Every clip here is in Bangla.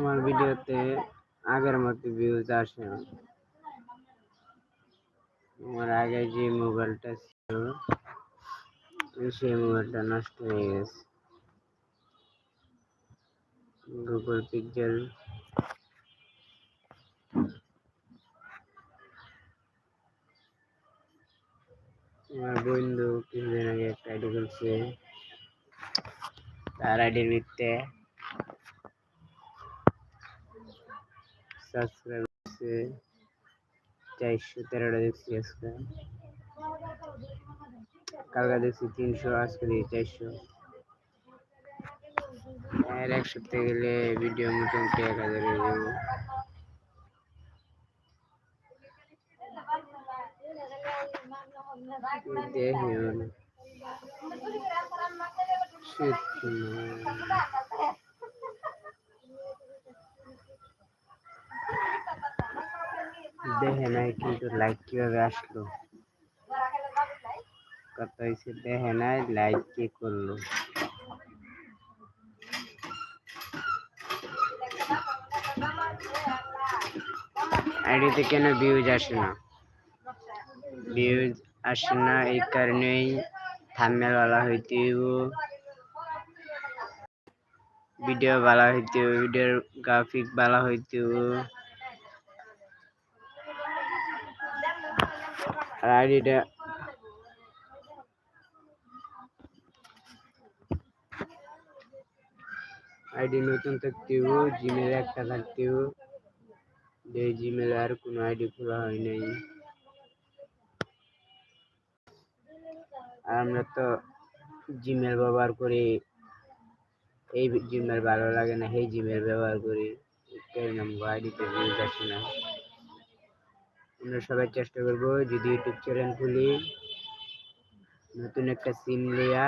আমার ভিডিওতে আগের মতো ভিউজ আসে না। আমার আগে যে মোবাইলটা ছিল, সেই মোবাইলটা নষ্ট হয়ে গেছে। গুগল পিক্সেল আমার বন্ধু কিছুদিন আগে একটা আইডি খুলছে, তার আইডির ভিত্তে সাবস্ক্রাইব হচ্ছে চারশো তেরোটা দেখছি আজকে। কালকে দেখছি তিনশো, আজকে দেখি চারশো। আর এক সপ্তাহে গেলে ভিডিও মোটামুটি এক হাজার হয়ে যাব দেখি দেখে নাই কিন্তু লাইক কীভাবে আসলো? কত হয়েছে দেখে নাই লাইক কে করল? আইডিতে কেন ভিউজ আসে না? ভিউজ আসে না এই কারণেই वाला হইতে হইব ভিডিও ভালো হইতে ভিডিওর গ্রাফিক ভালো হইতে হইব আর আইডিটা আইডি নতুন থাকতে হইব জিমেল একটা থাকতে হইব যে জিমেল আর কোনো আইডি খোলা হয় নাই আর আমরা তো জিমেল ব্যবহার করি এই জিমেল ভালো লাগে না সেই জিমেল ব্যবহার করি আমার আইডিতে ভিউজ আসে না আমরা সবাই চেষ্টা করব যদি ইউটিউব চ্যানেল খুলি, নতুন একটা সিম লিয়া,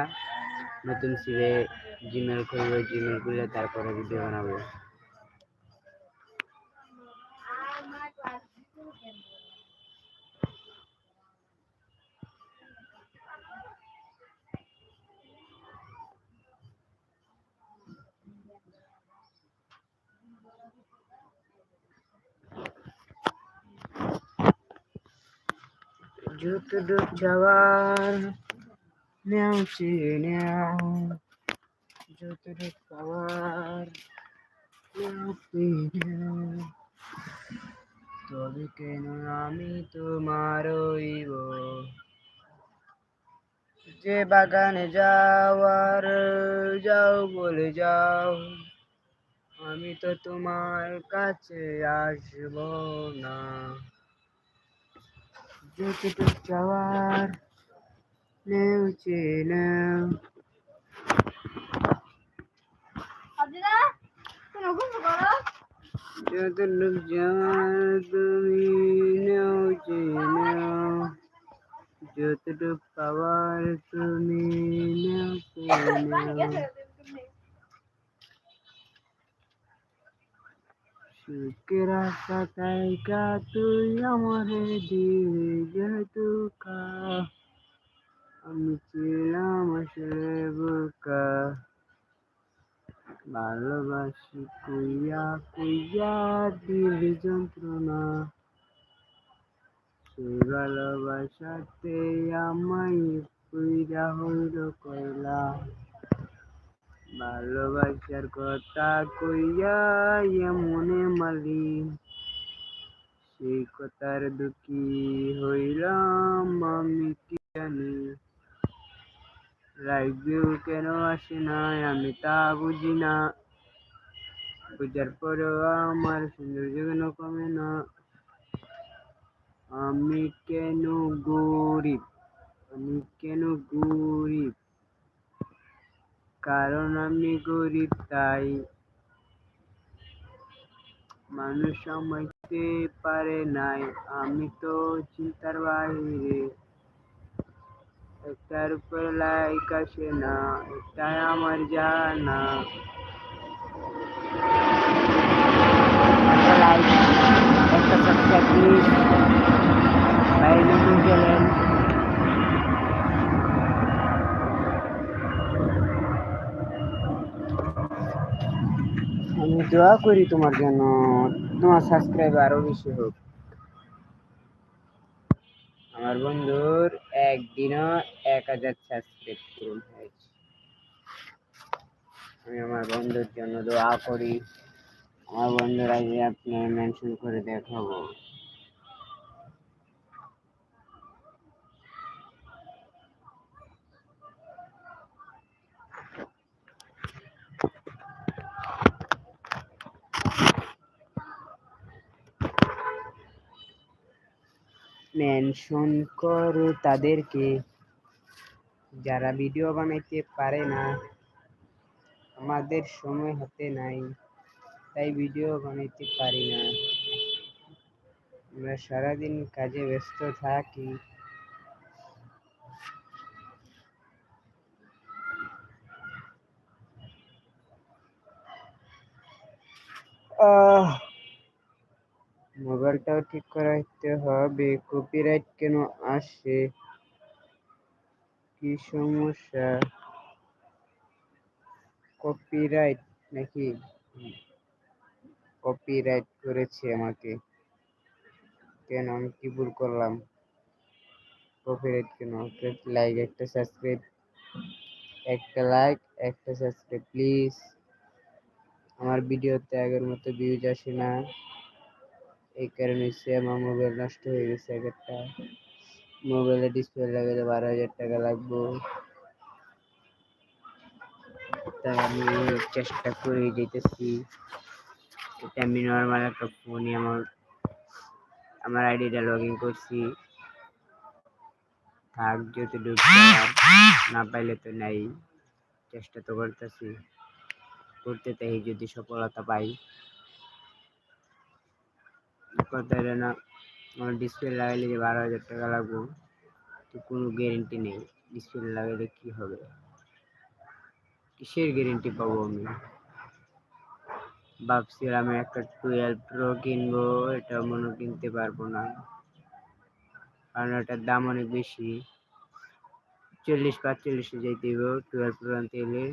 নতুন সিমে জিমেল খুলবো জিমেল খুলে তারপরে ভিডিও বানাবো। যতটুক যাওয়ার নেও চেয়ে নেও যতটুক তবে কেন আমি তোমার যে বাগানে যাওয়ার যাও বলে যাও, আমি তো তোমার কাছে আসব না। যতটুক যাওয়ার নেও চেয়ে নেও যতটুক যাওয়ার তুমি নেও চেয়ে নেও যতটুক পাওয়ার তুমি নেও চেয়ে নেও সুখের আশা তাইকা তুই আমারে দিয়ে যেহেতু কা আমি ছিলাম আসলে বোকা ভালোবাসি কুইয়া কুইয়া দিল যন্ত্রণা সেই ভালোবাসাতে আমায় কুইরা হইল কয়লা ভালোবাসার কথা কইয়া এমনে মালি সেই কথার দুঃখী হইলাম আমি কি জানি লাইক কেন আসে না, আমি তা বুঝি না। বুঝার পরেও আমার সৌন্দর্য কেন কমে না? আমি কেন গরিব? আমি কেন গরিব? কারণ আমি গরিব, তাই মানুষ আমাইতে পারে নাই। আমি তো চিন্তার বাইরে। একটার উপর লাইক আসে না এটাই আমার জানা। একটা সাবস্ক্রাইব প্লিজ বাইরে নতুন চ্যানেল আমি দোয়া করি তোমার জন্য। তোমার সাবস্ক্রাইব আরও বেশি হোক। আমার বন্ধুর একদিনও এক হাজার সাবস্ক্রাইব পূরণ হয়েছে আমি আমার বন্ধুর জন্য দোয়া করি। আমার বন্ধুরা যে আপনি মেনশন করে দেখাবো। মেনশন করো তাদেরকে। যারা ভিডিও বানাইতে পারে না, আমাদের সময় হাতে নাই, তাই ভিডিও বানাইতে পারি না। আমরা সারাদিন কাজে ব্যস্ত থাকি। আহ মোবাইলটাও ঠিক করাইতে হবে। কপিরাইট কেন আসে? কি সমস্যা? কপিরাইট নাকি? কপিরাইট করেছে আমাকে। কেন? আমি কি ভুল করলাম? কপিরাইট কেন? লাইক একটা সাবস্ক্রাইব একটা লাইক একটা সাবস্ক্রাইব প্লিজ আমার ভিডিওতে আগের মতো ভিউজ আসে না। এই কারণে হচ্ছে আমার মোবাইল নষ্ট হয়ে গেছে একটা মোবাইলে ডিসপ্লে লাগাতে বারো হাজার টাকা লাগবো। তাই আমি চেষ্টা করে যেতেছি এটা আমি নর্মাল একটা ফোনে আমার আমার আইডিটা লগ ইন করছি। থাক যতটুকু না পাইলে তো নাই। চেষ্টা তো করতেছি। করতে তাই যদি সফলতা পাই। কথা না। আমার ডিসপ্লে লাগাইলে যে বারো হাজার টাকা লাগবো, তো কোনো গ্যারেন্টি নেই। ডিসপ্লে লাগাইলে কি হবে? কিসের গ্যারেন্টি পাবো আমি? ভাবছিলাম একটা টুয়েলভ প্রো কিনবো, এটা মনে কিনতে পারব না। কারণ এটার দাম অনেক বেশি। চল্লিশ পাঁচচল্লিশে যাইতে হইব টুয়েলভ প্রো আনতে হলে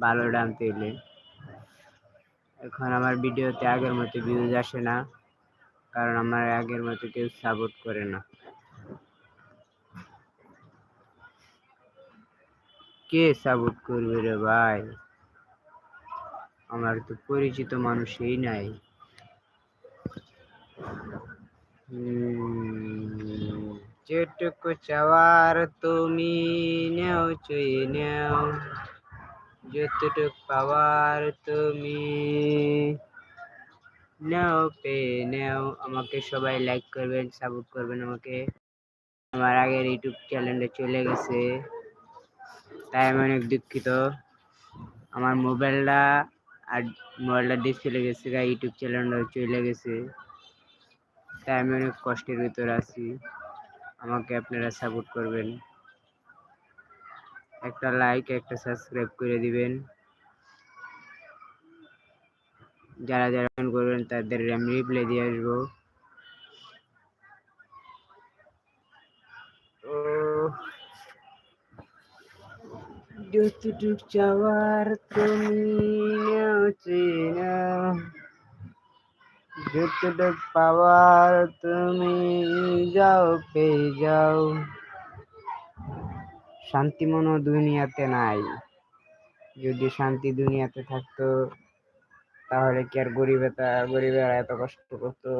ভালো আনতে হলে এখন আমার ভিডিওতে আগের মতো ভিউজ আসে না, কারণ আমার আগের মতো কেউ সাপোর্ট করে না। কে সাপোর্ট করবে রে ভাই? আমার তো পরিচিত মানুষই নাই। যেটুকু চাওয়ার তুমি নেও চুই নেও। যতটুক পাওয়ার তুমি নাও পে নেও। আমাকে সবাই লাইক করবেন সাপোর্ট করবেন আমাকে। আমার আগের ইউটিউব চ্যানেলে চলে গেছে। তাই আমি অনেক দুঃখিত। আমার মোবাইলটা আর মোবাইলটা ডিসপ্লে গেছে গা, ইউটিউব চ্যানেলটা চলে গেছে। তাই আমি অনেক কষ্টের ভিতরে আছি। আমাকে আপনারা সাপোর্ট করবেন। একটা লাইক একটা সাবস্ক্রাইব করে দিবেন। যারা যারা করবেন তাদের আমি রিপ্লাই দিয়ে আসব। যতটুক চাওয়ার তুমি যতটুক পাওয়ার তুমি যাও পেয়ে যাও। শান্তি মনো দুনিয়াতে নাই। যদি শান্তি দুনিয়াতে থাকতো, তাহলে কি আর গরিবেতা, গরিবেরা এত কষ্ট করতো?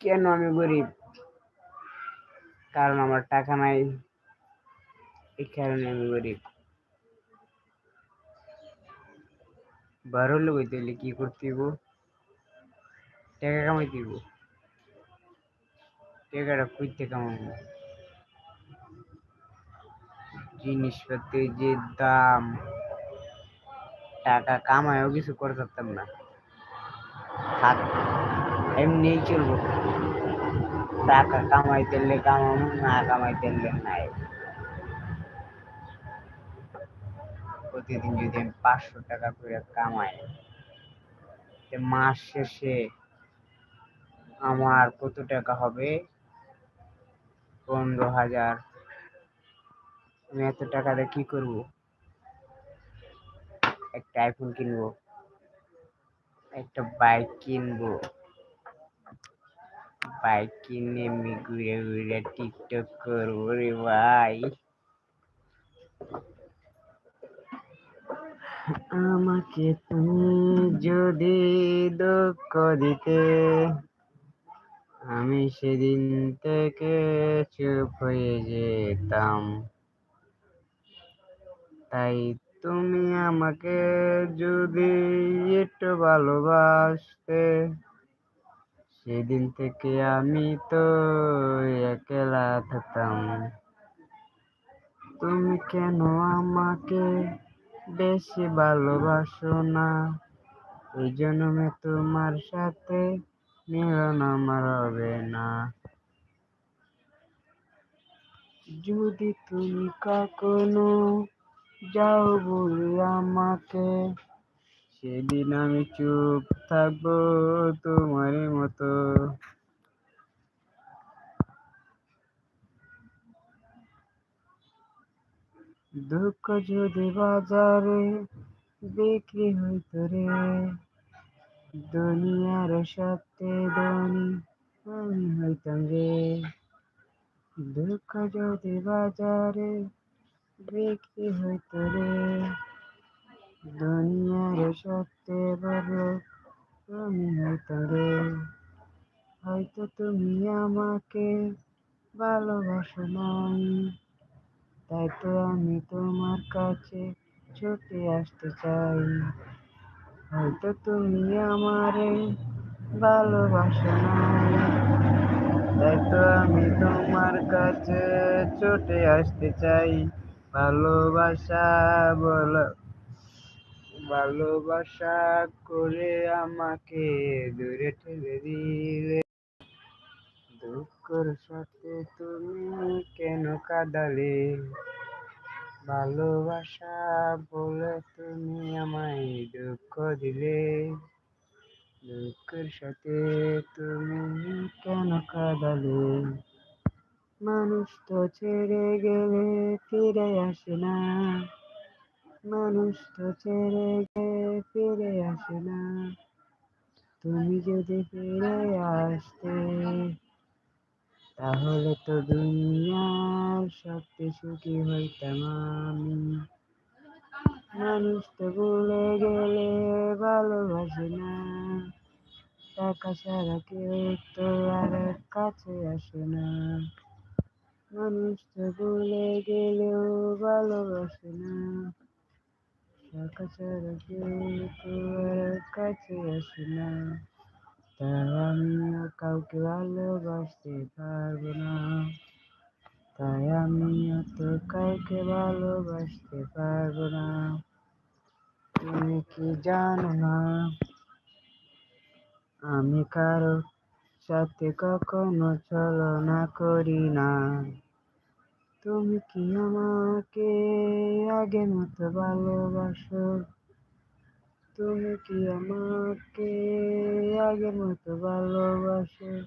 কেন আমি গরিব? কারণ আমার টাকা নাই, এই কারণে আমি গরিব। বড় লোক হইতে হলে কি করতে টাকা কামাইতে টাকাটা কইতে কামাবো জিনিসপত্রের যে দাম, টাকা কামায়ও কিছু করে পারতাম না। থাক, এমনিই চলবো। টাকা কামাইতে কামাবো না কামাই তেললে নাই। প্রতিদিন যদি আমি পাঁচশো টাকা করে কামাই মাস শেষে আমার কত টাকা হবে? পনেরো হাজার। আমি এত টাকা দিয়ে কি করব? একটা আইফোন কিনবো। একটা বাইক কিনবো। বাইক কিনে আমি ঘুরে ঘুরে টিকটক করব রে ভাই। আমাকে তুমি যদি দুঃখ দিতে আমি সেদিন থেকে চুপ হয়ে যেতাম। তাই তুমি আমাকে যদি একটু ভালোবাসতে, সেদিন থেকে আমি তো একলা থাকতাম। তুমি কেন আমাকে বেশি ভালোবাসো না? এই জন্মে তোমার সাথে মিলন আমার হবে না যদি তুমি কখনো যাও বলে আমাকে, সেদিন আমি চুপ থাকব তোমার মতো। দুঃখ যদি বাজারে বিক্রি হইতো রে দুনিয়ার সাথে ধনী, আমি হইতাম রে দুঃখ যদি বাজারে, বিক্রি হইতো রে। দুনিয়ার সাথে বড় আমি হইতাম রে হয়তো তুমি আমাকে ভালোবাসো নাই। তাই তো আমি তোমার কাছে ছুটে আসতে চাই। হয়তো তুমি আমারে ভালোবাসো নাই তাই তো আমি তোমার কাছে ছুটে আসতে চাই। ভালোবাসা বল, ভালোবাসা করে আমাকে দূরে ঠেলে দিলে। দুঃখর সাথে তুমি কেন কাঁদালে? ভালোবাসা বলে তুমি আমায় দুঃখ দিলে। দুঃখের সাথে তুমি কেন কাঁদালে? মানুষ তো ছেড়ে গেলে ফিরে আসে না। মানুষ তো ছেড়ে গেলে ফিরে আসে না। তুমি যদি ফিরে আসতে তাহলে তো দুনিয়ার সবচেয়ে সুখী হইতাম আমি। মানুষ তো ভুলে গেলে ভালোবাসে না। টাকা ছাড়া কেউ তো আর কাছে আসে না। মানুষ তো ভুলে গেলেও ভালোবাসে না। টাকা ছাড়া কেউ তো আর কাছে আসে না। তাই আমিও কাউকে ভালোবাসতে পারব না তাই আমিও তো কাউকে ভালোবাসতে পারব না তুমি কি জানো না আমি কারও সাথে কখনো ছলনা করি না তুমি কি আমাকে আগের মতো ভালোবাসো তুমি কি আমাকে আগের মতো ভালোবাসো?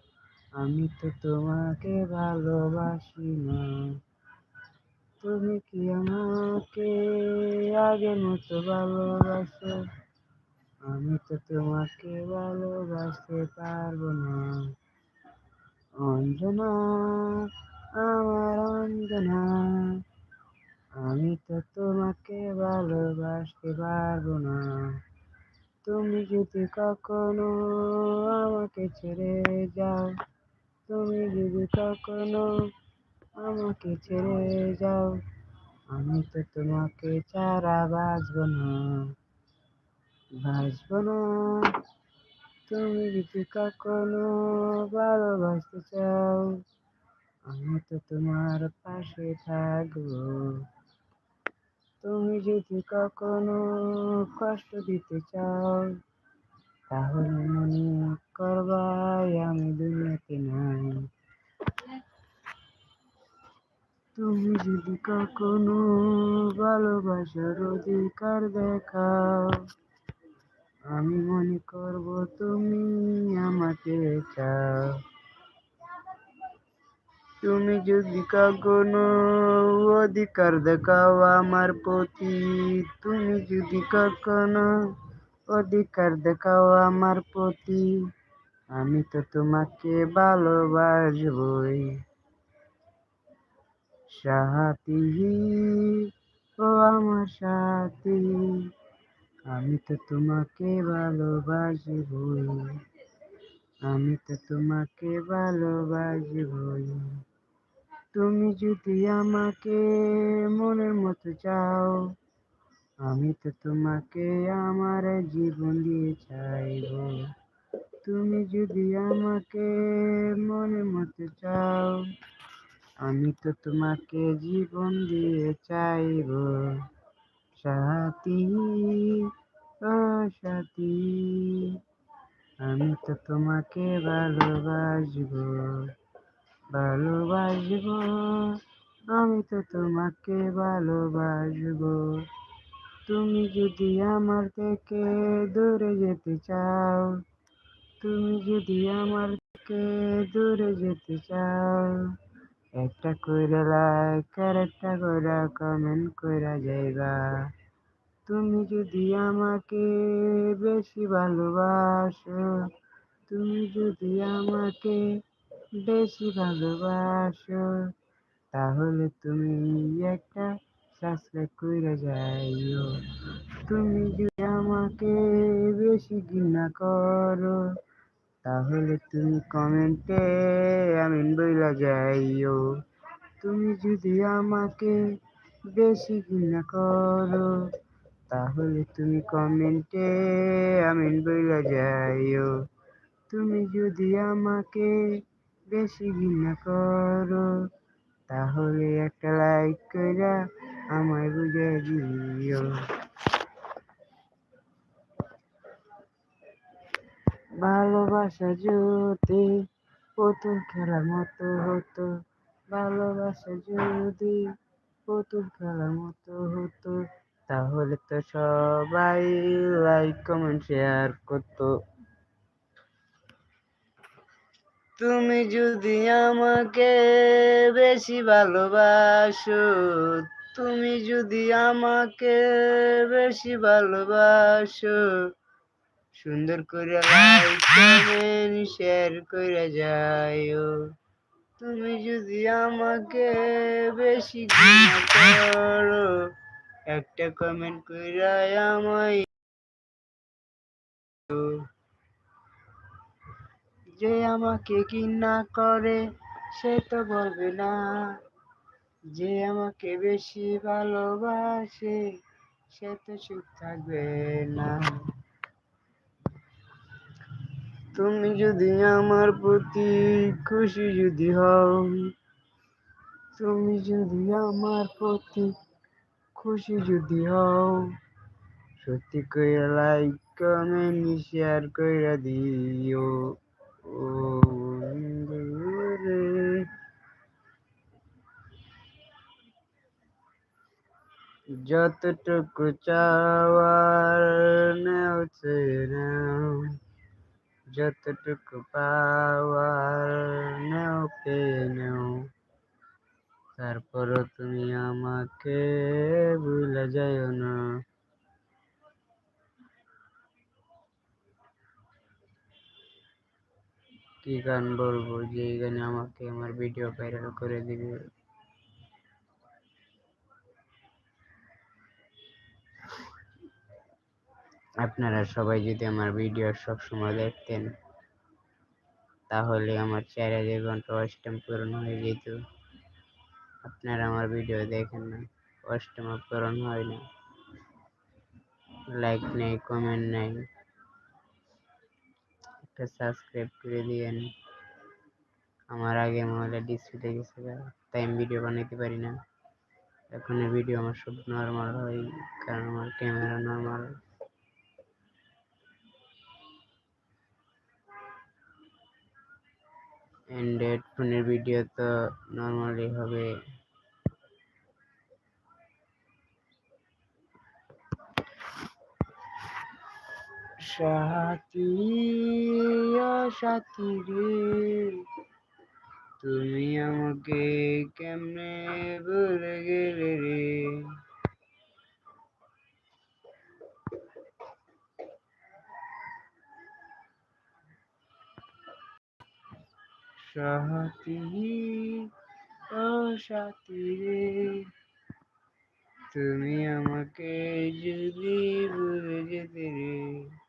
আমি তো তোমাকে ভালোবাসি না। তুমি কি আমাকে আগের মতো ভালোবাসো? আমি তো তোমাকে ভালোবাসতে পারব না। অঞ্জনা, আমার অঞ্জনা। আমি তো তোমাকে ভালোবাসতে পারব না। তুমি যদি কখনো আমাকে ছেড়ে যাও, তুমি যদি কখনো আমাকে ছেড়ে যাও, আমি তো তোমাকে ছাড়া বাঁচবো না বাঁচবো না। তুমি যদি কখনো ভালোবাসতে চাও, আমি তো তোমার পাশে থাকব। তুমি যদি কখনো কষ্ট দিতে চাও, তাহলে মনে করবাই আমি দুনিয়াতে নাই। তুমি যদি কখনো ভালোবাসার অধিকার দেখাও, আমি মনে করব তুমি আমাকে চাও। তুমি যদি কখনো অধিকার দেখাও আমার প্রতি, তুমি যদি কখনো অধিকার দেখাও আমার প্রতি, আমি তো তোমাকে ভালোবাসবই। সাথী ও আমার সাথী, আমি তো তোমাকে ভালোবাসবই, আমি তো তোমাকে ভালোবাসবই। তুমি যদি আমাকে মনের মতো চাও, আমি তো তোমাকে আমার জীবন দিয়ে চাইব। তুমি যদি আমাকে মনের মতো চাও, আমি তো তোমাকে জীবন দিয়ে চাইব। সাথী সাথী, আমি তো তোমাকে ভালোবাসবো। ভালোবাসবো, আমি তো তোমাকে ভালোবাসবো। তুমি যদি আমার থেকে দূরে যেতে চাও, তুমি যদি আমার থেকে দূরে যেতে চাও, একটা করে লাইক আর একটা কইরা কমেন্ট কইরা যাইবা। তুমি যদি আমাকে বেশি ভালোবাসো, তুমি যদি আমাকে বেশি ভালোবাসো, তাহলে তুমি একটা সাবস্ক্রাইব করে যাইও। তুমি যদি আমাকে বেশি ঘৃণা করো, তাহলে তুমি কমেন্টে আমি বইলা যাইও। তুমি যদি আমাকে বেশি ঘৃণা করো, তাহলে তুমি কমেন্টে আমি বইলা যাইও। তুমি যদি আমাকে বেশি ঘৃণা করো। তাহলে একটা লাইক কইরা আমায় বুঝে দিও। ভালোবাসা যদি পুতুল খেলার মতো হতো, ভালোবাসা যদি পুতুল খেলার মতো হতো, তাহলে তো সবাই লাইক কমেন্ট শেয়ার করতো। তুমি যদি আমাকে বেশি ভালোবাসো, তুমি যদি আমাকে বেশি ভালোবাসো, সুন্দর করে লাইক কমেন্ট শেয়ার করে যাইও। তুমি যদি আমাকে বেশি করো, একটা কমেন্ট করে আমায় যে আমাকে ঘৃণা করে, সে তো বলবে না। যে আমাকে বেশি ভালোবাসে, সে তো চুপ থাকবে না। তুমি যদি আমার প্রতি খুশি যদি হও, তুমি যদি আমার প্রতি খুশি যদি হও, সত্যি করে লাইক কমেন্ট শেয়ার করে দিও। যতটুকু চাওয়ার নেও নাও। যতটুকু পাওয়ার নেও পেয়ে নেও। তারপরও তুমি আমাকে ভুলে যাইও না। কি গান বলব? যে গানে আমাকে আমার ভিডিও ভাইরাল করে দিবে। আপনারা সবাই যদি আমার ভিডিও সবসময় দেখতেন, তাহলে আমার চার হাজার ঘণ্টা অষ্টম পূরণ হয়ে যেত। আপনারা আমার ভিডিও দেখেন না, অষ্টম পূরণ হয় না। লাইক নেই কমেন্ট নেই। একটা সাবস্ক্রাইব করে দিয়েন। আমার আগে মোবাইলে ডিসপ্লে গেছে তাই আমি ভিডিও বানাইতে পারি না। এখন ভিডিও আমার সব নর্মাল হয়, কারণ আমার ক্যামেরা নর্মাল অ্যান্ড্রয়েড ফোনের ভিডিও তো নর্মালি হবে। সাথী সাথী রে। তুমি আমাকে কেমনে ভুলে গেলে রে? সাথী, ও সাথী রে। তুমি আমাকে যদি ভুলে যেতে রে।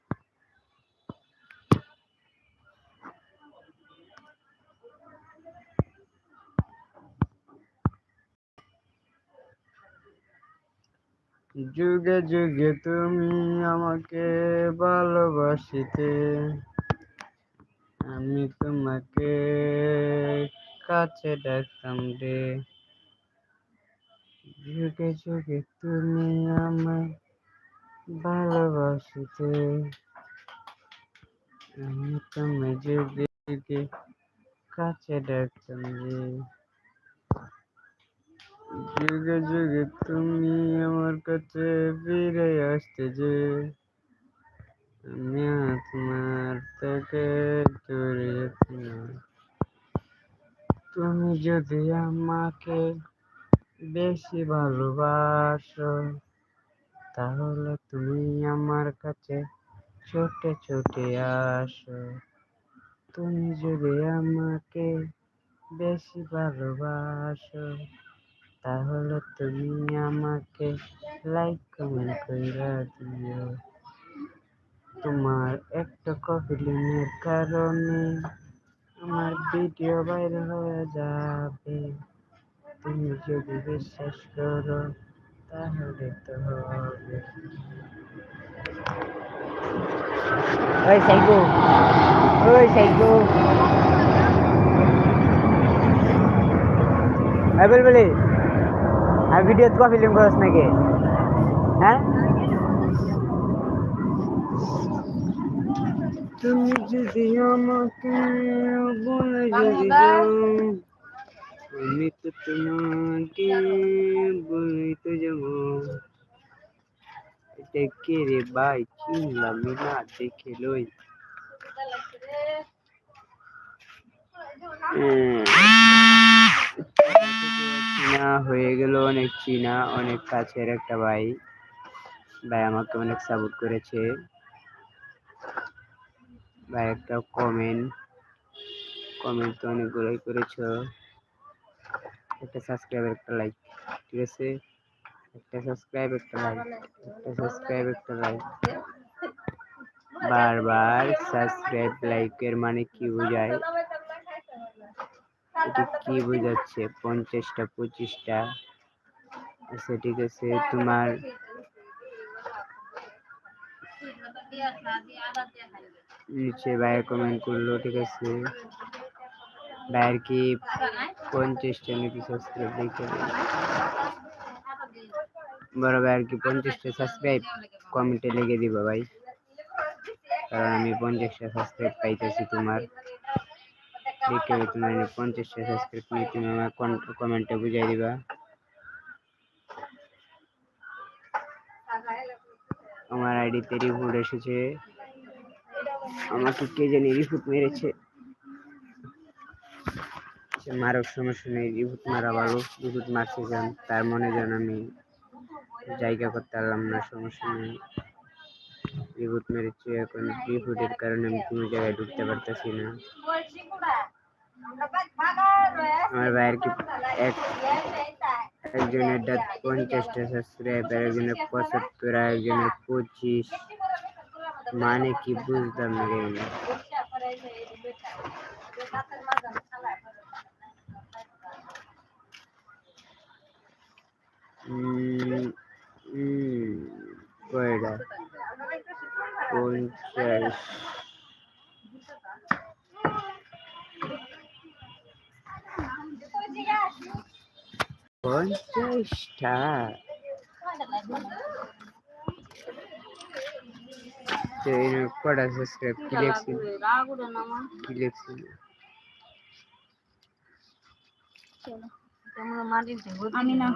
যুগে যুগে তুমি আমাকে ভালোবাসিতে। আমি তোমাকে কাছে ডাকতাম রে। যুগে যুগে তুমি আমায় ভালোবাসিতে। আমি তোমায় যুগে যুগে কাছে ডাকতাম রে। যুগে যুগে তুমি আমার কাছে ফিরে আসতে যে, আমি তোমার থেকে দূরে তুমি যদি আমাকে বেশি ভালোবাসো, তাহলে তুমি আমার কাছে ছোটে ছোটে আসো। তুমি যদি আমাকে বেশি ভালোবাসো তাহলে তুমি আমাকে লাইক কমেন্ট করে দিও। তোমার একটা কপিলিংয়ের কারণে আমার ভিডিও ভাইরাল হয়ে যাবে। তুমি যদি বিশ্বাস করো, তাহলে তো হবে। ওই সাইকো ওই সাইকো। বল বলি আর ভিডিও তো ফিল্ম করছ নাকি? হ্যাঁ? তুমি যদি আমাকে বলে যদি আমি তো তোমাকে বলে তো যাব। এটা কে রে ভাই চিনলাম না দেখে লই। চীনা হয়ে গেল অনেক চীনা, অনেক কাছের একটা ভাই। ভাই আমাকে অনেক সাপোর্ট করেছে। ভাই একটা কমেন্ট কমেন্ট তো অনেকগুলোই করেছ। একটা সাবস্ক্রাইব একটা লাইক ঠিক আছে? একটা সাবস্ক্রাইব একটা লাইক একটা সাবস্ক্রাইব একটা লাইক বারবার সাবস্ক্রাইব লাইকের মানে কি বোঝায়? এটা কি বোঝাচ্ছে? পঞ্চাশটা, পঁচিশটা? আচ্ছা ঠিক আছে। তোমার নিচে ভাইয়া কমেন্ট করল, ঠিক আছে? ভাইয়ের কি পঞ্চাশটা নাকি সাবস্ক্রাইব দেখে বড় ভাই আর কি পঞ্চাশটা সাবস্ক্রাইব কমেন্টে লিখে দিবা ভাই? কারণ আমি পঞ্চাশটা সাবস্ক্রাইব পাইতেছি তোমার। দেখে তোমার পঞ্চাশটা সাবস্ক্রাইব নিয়ে তুমি আমার কমেন্টে বুঝাই দিবা আমার আইডিতে রিপোর্ট এসেছে। আমাকে কে জানি রিপোর্ট মেরেছে। মারক সমস্যা নেই রিপোর্ট মারা ভালো। রিপোর্ট মারছে যান, তার মনে যেন আমি জায়গা করতে পারলাম না, সমস্যা নেই। রিপোর্ট মেরেছে, এখন রিপোর্টের কারণে আমি কোনো জায়গায় ঢুকতে পারতেছি না। আমার ভাইয়ের কি এক একজনের ডাক পঞ্চাশটা সাবস্ক্রাইবার একজনের পঁচাত্তর আর একজনের পঁচিশ। মানে কি বুঝলাম না রে উম, উম, কয়টা? পঞ্চাশ। পঞ্চাশটা তো এই কটা সাবস্ক্রাইব কি লেখছি কি লেখছি আমি না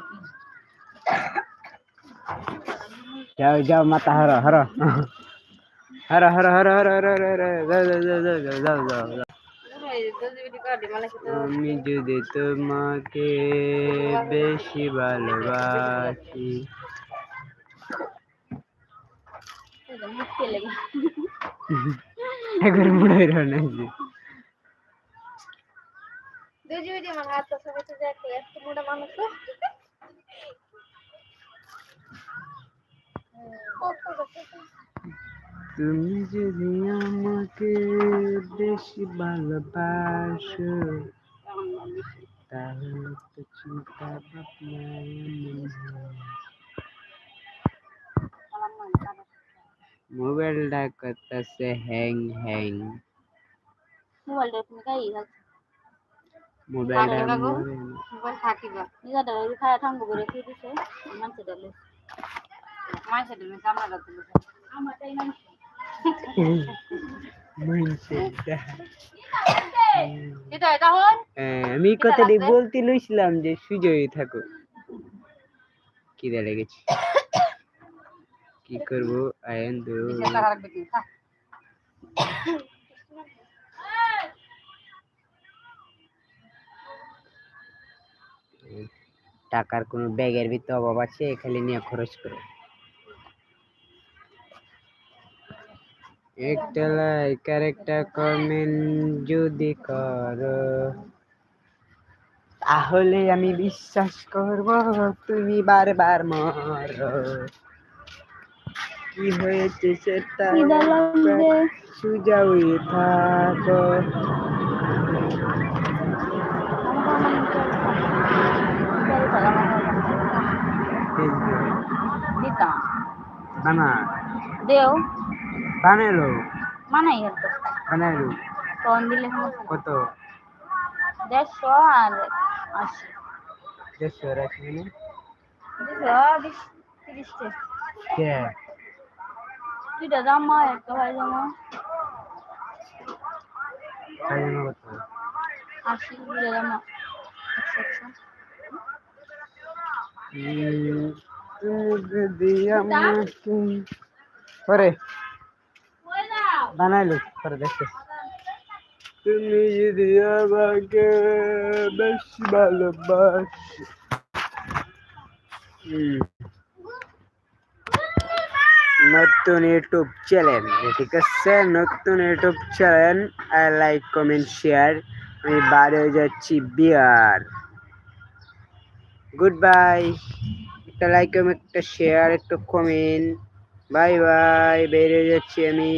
যাও যাও মাথা হরো হরো হরো হরো হরো হরো হরো হরো হরো যাও যাও যাও যাও যাও যাও যাও আমি যদি তোমাকে বেশি ভালোবাসি। একবার মনে হয় না যে। দুজি উজি আমার হাত সবাইতে দেখে এত মোটা মানুষ। তুমি যদি আমাকে বেশি ভালোবাসো তাহলে তো চিন্তা মোবাইলটা করতেছে হ্যাং হ্যাং। মোবাইলটা তুমি গাই মোবাইলটা? মোবাইল থাকিবা নিজেটা ওই খায়া থাঙ্গু করে কি দিছে মানছে ডালে মানছে কামড়া আমি কথাটি বলতে লইছিলাম যে সুজয় থাকো। খিদে লেগেছে? কি করব? আয়ন দো। কি টাকার কোনো ব্যাগের ভিতরে অভাব আছে খালি নিয়ে খরচ করো। একটা লাইক আর একটা কমেন্ট যদি করো। তাহলে আমি বিশ্বাস করব তুমি বারবার মরো। কি হয়েছে সেটা। সুজাউই থাকো। দিতাম। বানা দেও। বানালো মানাই হতো বানালো তখন দিলে কত? দেড়শো আর আশি। দেড়শো দুশো বিশ তিরিশটে কে? দুইটা জামা একটা হয় জামা। আশি দুইটা জামা একশো একশো উম, তুমি যদি আমাকে পরে বানাইলো, পরে দেখো তুমি যদি আমাকে বেশি নতুন ইউটিউব চ্যানেল, ঠিক আছে? নতুন YouTube channel I like comment share আমি বাইরে যাচ্ছি, বিয়ার। গুড বাই একটা লাইক একটা শেয়ার একটা কমেন্ট বাই বাই বেরিয়ে যাচ্ছি আমি।